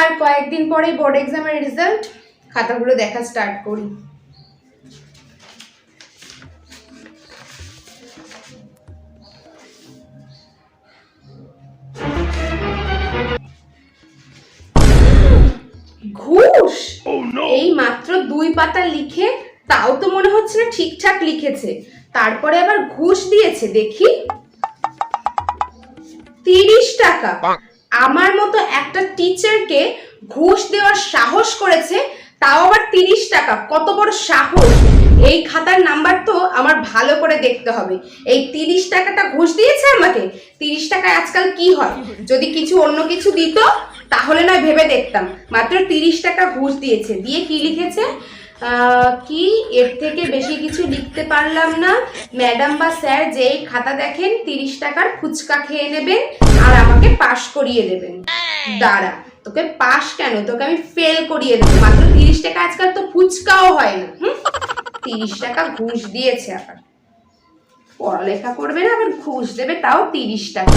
আর কয়েকদিন পরে বোর্ড এক্সামের রেজাল্ট খাতাগুলো দেখা স্টার্ট করি। ঘুষ? এই মাত্র দুই পাতা লিখে তাও তো মনে হচ্ছে না ঠিকঠাক লিখেছে। তারপরে আবার ঘুষ দিয়েছে দেখি। তিরিশ টাকা। আমার মতো একটা টিচারকে ঘুষ দেওয়ার সাহস করেছে, তাও আবার তিরিশ টাকা। কত বড় সাহস। এই খাতার নাম্বার তো আমার ভালো করে দেখতে হবে। এই তিরিশ টাকাটা ঘুষ দিয়েছে আমাকে? তিরিশ টাকায় আজকাল কি হয়? যদি কিছু অন্য কিছু দিত, তাহলে নয় ভেবে দেখতাম। মাত্র তিরিশ টাকা ঘুষ দিয়েছে। দিয়ে কি লিখেছে? কি? এর থেকে বেশি কিছু লিখতে পারলাম না। ম্যাডাম বা স্যার যেই খাতা দেখেন, তিরিশ টাকার ফুচকা খেয়ে নেবেন আর আমাকে পাশ করিয়ে দেবেন। দাঁড়া। তোকে পাস কেন? তোকে আমি ফেল করিয়ে দেবো। মাত্র তিরিশ টাকা আজকাল তো ফুচকাও হয় না। হুম? তিরিশ টাকা ঘুষ দিয়েছে আবার। পড়ালেখা করবে না, আবার ঘুষ দেবে, তাও তিরিশ টাকা।